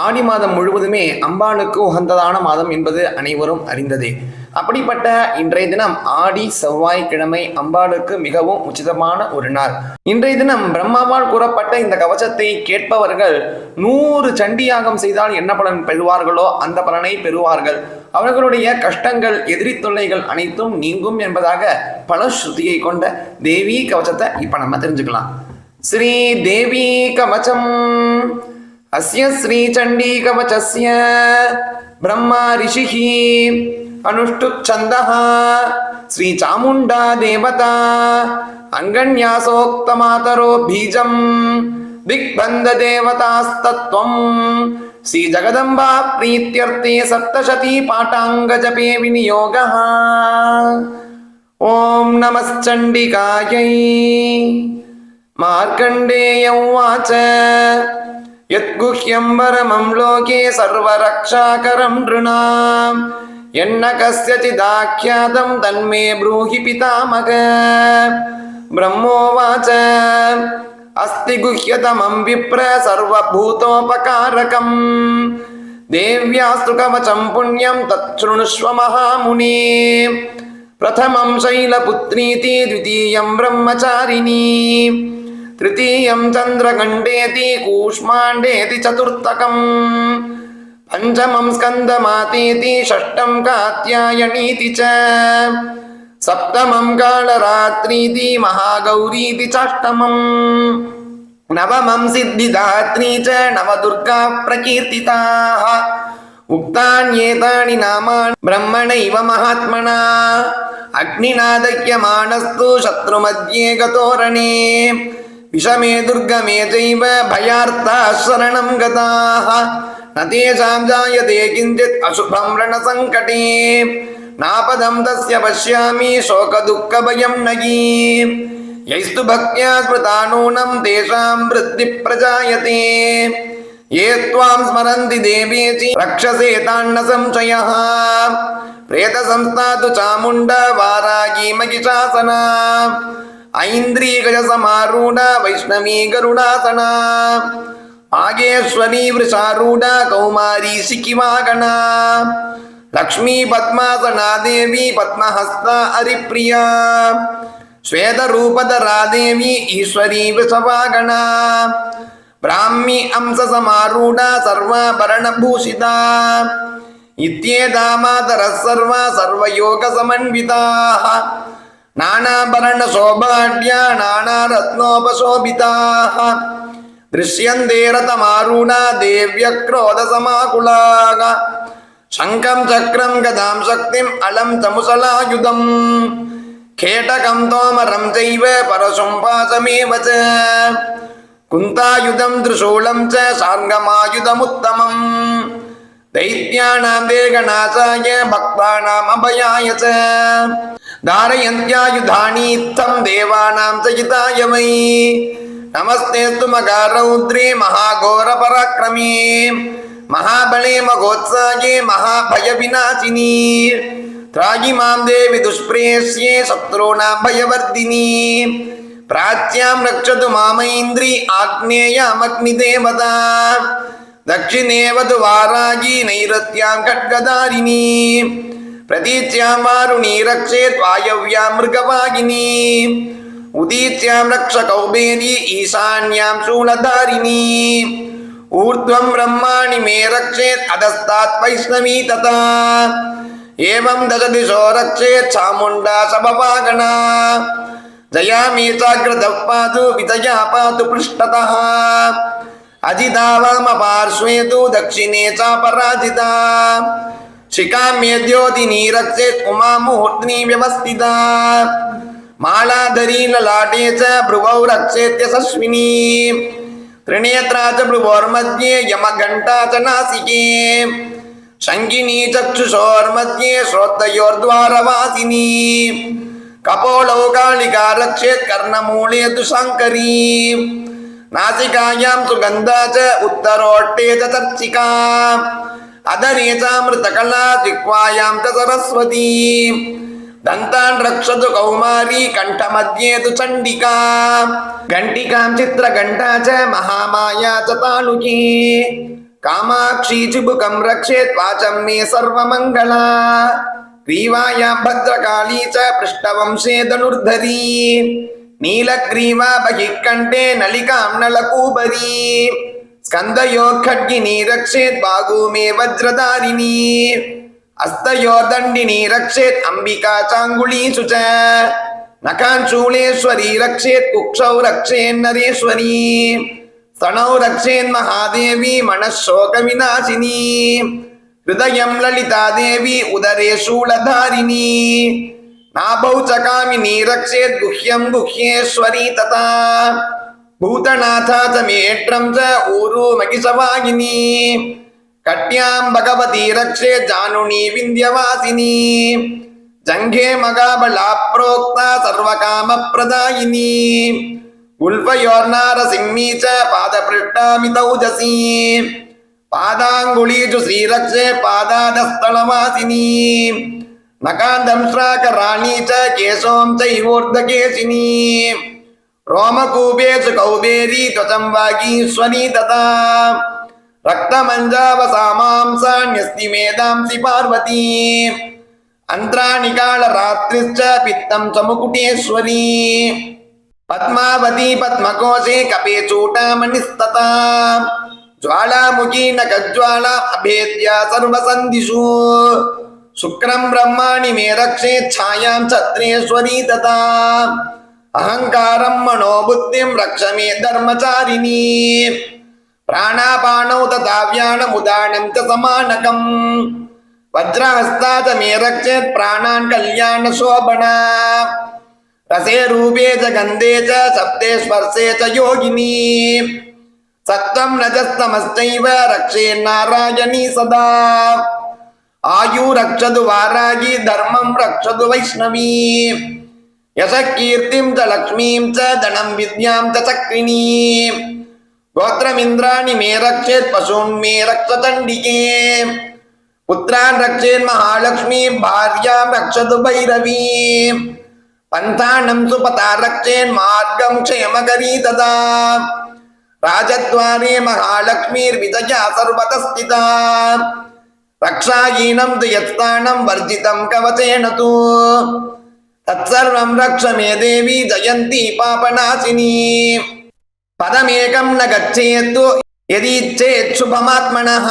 ஆடி மாதம் முழுவதுமே அம்பாளுக்கு உகந்ததான மாதம் என்பது அனைவரும் அறிந்ததே. அப்படிப்பட்ட இன்றைய தினம் ஆடி செவ்வாய்க்கிழமை அம்பாளுக்கு மிகவும் உச்சிதமான ஒரு நாள். இன்றைய தினம் பிரம்மாவால் கூறப்பட்ட இந்த கவசத்தை கேட்பவர்கள் நூறு சண்டியாகம் செய்தால் என்ன பலன் பெறுவார்களோ அந்த பலனை பெறுவார்கள். அவர்களுடைய கஷ்டங்கள் எதிரி தொல்லைகள் அனைத்தும் நீங்கும் என்பதாக பல ஸ்ருதியை கொண்ட தேவி கவசத்தை இப்ப நம்ம தெரிஞ்சுக்கலாம். ஸ்ரீ தேவி கவசம். अस्य श्रीचण्डीकवचस्य ब्रह्मा ऋषिः अनुष्टुप्छन्दः श्रीचामुण्डा देवता अङ्गन्यासोक्तमातरो बीजम् दिग्बन्धदेवतास्तत्त्वम् श्रीजगदम्बा प्रीत्यर्थे सप्तशती पाठाङ्गजपे विनियोगः ॐ नमश्चण्डिकायै मार्कण्डेय उवाच यद्गुह्यं परमं लोके सर्वरक्षाकरं नृणाम् यन्न कस्यचिदाख्यातं तन्मे ब्रूहि पितामह ब्रह्मोवाच अस्ति गुह्यतमं विप्र सर्वभूतोपकारकम् देव्यास्तु कवचं पुण्यं तच्छृणुष्व महामुने प्रथमं शैलपुत्रीति द्वितीयं ब्रह्मचारिणी तृतीयं चन्द्रगण्डेति कूष्माण्डेति चतुर्थकम् पञ्चमं स्कन्दमातेति षष्ठं कात्यायनीति च सप्तमं कालरात्रीति महागौरीति चाष्टमम् नवमं सिद्धिदात्री च नवदुर्गा प्रकीर्तिताः उक्तान्येतानि नामानि ब्रह्मणैव महात्मना अग्निनादह्यमानस्तु शत्रुमध्ये गतोरणे विषमे दुर्गमे चैव भयार्ताः शरणं गताः न तेषां जायते किञ्चित् अशुभं रणसङ्कटे नापदं तस्य पश्यामि शोकदुःखभयं नगी यैस्तु भक्त्या स्मृता नूनं तेषां वृद्धिः प्रजायते ये त्वां स्मरन्ति देवेचि रक्षसे तान्न संशयः प्रेतसंस्था तु चामुण्ड वारागी महिषासना ऐन्द्रीगजसमारूढ वैष्णवी गरुडासना मागेश्वरी वृषारूढ कौमारी शिखिवागणा लक्ष्मी पद्मासना देवी पद्महस्ता हरिप्रिया श्वेतरूपधरा देवी ईश्वरी वृषभागणा ब्राह्मी अंशसमारूढा सर्वाभरणभूषिता इत्येता मातरः सर्वा सर्वयोगसमन्विताः நானாபரண சோபாட்யா நானா ரத்னோபசோபிதாக దృశ్యందే రతమారుణా దేవ్య క్రోధ సమాకులాగా శంఖం చక్రం గదాం శక్తిం అలం తముసలాయుధం కేటకం తోమరం చైవ పరశుంపాసమేవ చ కుంతాయుధం త్రిశూలం చ సార్గమాయుధముత్తమం దైత్యానాం దేగనాశాయ భక్తానాం అభయాయ చ धारयन्त्यायुधानीत्थं देवानां च हिताय वै नमस्तेऽस्तु मगारौद्रे महाघोरपराक्रमे महाबले मघोत्साये महाभयविनाशिनी त्रायि मां देवि दुष्प्रेष्ये शत्रूणां भयवर्धिनी प्राच्यां रक्षतु मामैन्द्री आग्नेयामग्निदेवता दक्षिणेवतु वारागी नैरत्यां खड्गधारिणी प्रतीच्यां वारुणी रक्षेत् वायव्यां मृगवागिनी उदीच्यां रक्ष कौबेरी ईशान्यां शूलधारिणी ऊर्ध्वं ब्रह्माणि मे रक्षेत् अधस्तात् वैष्णवी तथा एवं दशदिशो रक्षेत् चामुण्डा सबवागणा जयामि चाग्रतः पातु विजया पातु पृष्ठतः अजिता वामपार्श्वे तु दक्षिणे चापराजिता शिखाम्यद्योतिनी रक्षेत् उमा मुहूर्तिनी व्यवस्थिता मालाधरी ललाटे च भ्रुवौ रक्षेत्यशस्विनी त्रिनेत्रा च भ्रुवोर्मध्ये यमघण्टा च नासिके शङ्गिनी चक्षुषोर्मध्ये श्रोत्रयोर्द्वारवासिनी कपोलौ कालिका रक्षेत् कर्णमूले तु शङ्करी नासिकायां सुगन्धा च उत्तरोट्टे च चर्चिका अधरे चामृतकला जिह्वायां च सरस्वती दन्तान् रक्षतु कौमारी कण्ठमध्ये तु चण्डिका घण्टिकां चित्रघण्टा च महामाया च तालुकी कामाक्षी चिबुकं रक्षेत् वाचं मे सर्वमङ्गला ग्रीवायां भद्रकाली च पृष्ठवंशे धनुर्धरी नीलग्रीवा बहिः कण्ठे नलिकां नलकूबरी ಸ್ಕಂದಯೋ ಖಡ್ಗಿನಿ ರಕ್ಷೇತ್ ಬಾಗೂಮೇ ವಜ್ರಧಾರಿಣಿ ಹಸ್ತಯೋ ದಂಡಿನಿ ರಕ್ಷೇತ್ ಅಂಬಿಕಾ ಚಾಂಗುಳೀಸು ಚ ನಕಾಂಚೂಳೇಶ್ವರಿ ರಕ್ಷೇತ್ ಕುಕ್ಷೌ ರಕ್ಷೇನ್ ನರೇಶ್ವರಿ ಸ್ತನೌ ರಕ್ಷೇನ್ ಮಹಾದೇವಿ ಮನಃಶೋಕ ವಿನಾಶಿನಿ ಹೃದಯಂ ಲಲಿತಾ ದೇವಿ ಉದರೇ ಶೂಳಧಾರಿಣಿ ನಾಭೌ ಚ ಕಾಮಿನಿ ರಕ್ಷೇತ್ ಗುಹ್ಯಂ ಗುಹ್ಯೇಶ್ವರಿ ತಥಾ ಭೂತನಾಥಾಥಮೇಟ್ರಂ ಚ ಊರು ಮಗಿಸವಾಗಿನಿ ಕಟ್ಯಾಂ ಭಗವತಿ ರಕ್ಷೆ ಜಾನುಣಿ ವಿಂಧ್ಯವಾಸಿನಿ ಜಂಘೆ ಮಗಾಬಲಾ ಪ್ರೋಕ್ತ ಸರ್ವಕಾಮ ಪ್ರದಾಯಿನಿ ಉಲ್ಪಯೋರ್ನಾರಸಿಂಹಿ ಚ ಪಾದ ಪೃಷ್ಟಾಮಿತೌಜಸಿ ಪಾದಾಂಗುಳೀಜು ಶ್ರೀರಕ್ಷೆ ಪಾದಾದಸ್ಥಳವಾಸಿನಿ ನಕಾಂದಂಶ್ರಾಕರಾಣಿ ಚ ಕೇಶೋಂ ಚೈವೋರ್ಧಕೇಶಿನಿ रोमकूपेषु कौबेरी त्वचं वागीश्वरी तथा रक्तमञ्जावसामांसान्यस्ति मेधांसि पार्वती अन्त्राणिकालरात्रिश्च पित्तं च मुकुटेश्वरी पद्मावती पद्मकोशे कपे चूटामणिस्तता ज्वालामुखी नखज्वाला अभेद्या सर्वसन्धिषु शुक्रं ब्रह्माणि मे रक्षे छायां छत्रेश्वरी तथा அகங்காரம் மனோபுத்திம் ரக்ஷமே தர்மச்சாரிணி பிராணாபானௌ ததாவியானம் உதானம் ச சமானகம் வஜ்ரஹஸ்தாத மே ரக்ஷேத் பிராணான் கல்யாண சோபனா ரசே ரூபே ச கந்தே ச சப்தே ஸ்பர்சே ச யோகினி சத்தம் ரஜஸ்தமஸ்தைவ ரக்ஷே நாராயணி சதா ஆயு ரக்ஷது வாராகி தர்மம் ரக்ஷது வைஷ்ணவி यशः कीर्तिं च लक्ष्मीं च धनं विद्यां च चक्रिणी गोत्रमिन्द्राणि मे रक्षेत् पशून् मे रक्षचण्डिके पुत्रान् रक्षेन् महालक्ष्मी भार्यां रक्षतु भैरवी पन्थानं सुपता रक्षेन् मार्गं क्षेमकरी तदा राजद्वारे महालक्ष्मीर्विजया सर्वतः स्थिता रक्षाहीनं तु यत्स्थानं वर्जितं कवचेन तु तत्सर्वं रक्ष मे देवी जयन्ती पापनाशिनी पदमेकं न गच्छेत्तु यदीच्छेत् शुभमात्मनः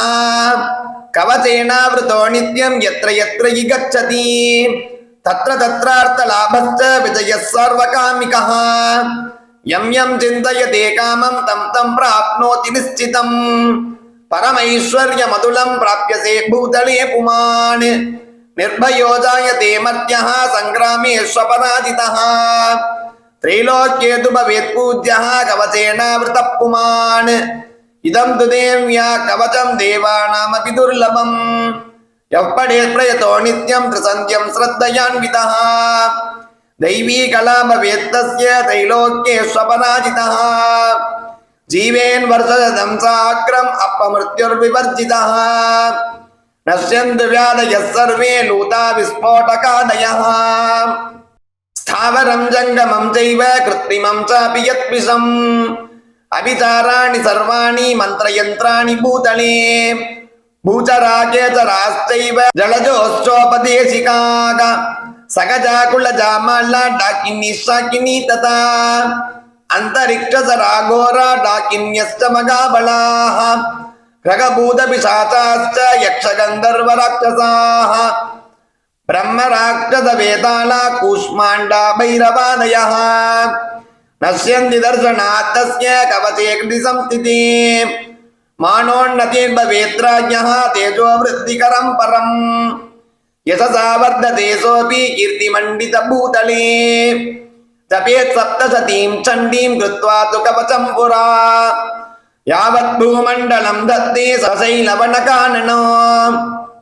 कवचेनावृतो नित्यं यत्र यत्र हि गच्छति तत्र तत्रार्थलाभश्च विजयः सर्वकामिकः यं यं चिन्तयते कामं तं तं प्राप्नोति निश्चितम् परमैश्वर्यमतुलं प्राप्यसे भूतले पुमान् నిర్భయోజాయతే మర్త్య సంగ్రామే స్వపరాజిత త్రైలోక్యేతు భవేత్ పూజ్య కవచేనావృత పుమాన్ ఇదం తు దేవ్యా కవచం దేవానామపి దుర్లభం ఎప్పడే ప్రయతో నిత్యం త్రిసంధ్యం శ్రద్ధయాన్విత దైవీ కళా భవేత్ తస్య త్రైలోక్యే స్వపరాజిత జీవేన్ వర్షదం సాగ్రం అపమృత్యుర్వివర్జిత वर्षशतं साग्रम् अपमृत्युर्विवर्जितः नश्यन्तु व्याधयः सर्वे लूता विस्फोटकादयः स्थावरं जङ्गमं चैव कृत्रिमं चापि यत्विषम् अभिचाराणि सर्वाणि मन्त्रयन्त्राणि भूतले भूचराकेचराश्चैव जलजोश्चोपदेशिकाग सकजाकुलजामाला डाकिनी शाकिनी तथा अन्तरिक्षसराघोरा डाकिन्यश्च मगाबलाः खगभूतपिशाचाश्च यक्षगन्धर्वराक्षसाः ब्रह्मराक्षसवेताला कूष्माण्डा भैरवादयः नश्यन्ति दर्शनात् तस्य कवचे संस्थिते मानोन्नतिर्भवेत्राज्ञः तेजो वृद्धिकरं परम् यशसा वर्धते सोऽपि कीर्तिमण्डितभूतले जपेत् सप्तशतीं चण्डीं कृत्वा तु कवचं पुरा யாவத் பூமண்டலம் தத்தே சசை லவணகானனோ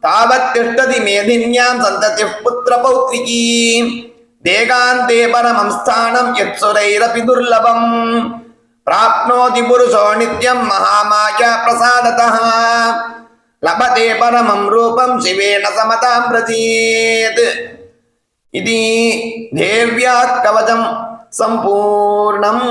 தாவத் திஷ்டதி மேதின்யாம் சந்ததி புத்திர பௌத்ரிகீ தேகாந்தே பரமம் ஸ்தானம் யத் சுரைரபி துர்லபம். பிராப்னோதி புருஷோ நித்யம் மகாமாயா பிரசாததா லபதே பரமம் ரூபம் சிவேன சமதாம் பிரதீத். இது தேவ்யாத் கவசம் சம்பூர்ணம்.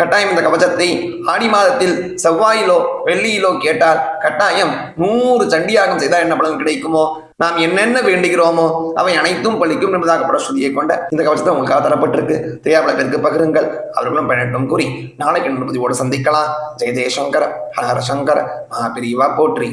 கட்டாயம் இந்த கவச்சத்தை ஆடி மாதத்தில் செவ்வாயிலோ வெள்ளியிலோ கேட்டால் கட்டாயம் நூறு சண்டியாகம் செய்தால் என்ன பலன் கிடைக்குமோ? நாம் என்னென்ன வேண்டுகிறோமோ அவை அனைத்தும் பழிக்கும் என்பதாக படஸ்ருதியை கொண்ட இந்த கவசத்தை உங்களுக்காக தரப்பட்டிருக்கு. தெரியாத பேருக்கு பகிருங்கள். அவர்களும் பயனட்டும் கூறி நாளைக்கு பதிவோடு சந்திக்கலாம். ஜெய ஜெயசங்கர ஹரஹர சங்கர் சங்கர மகாபிரிவா போற்றி.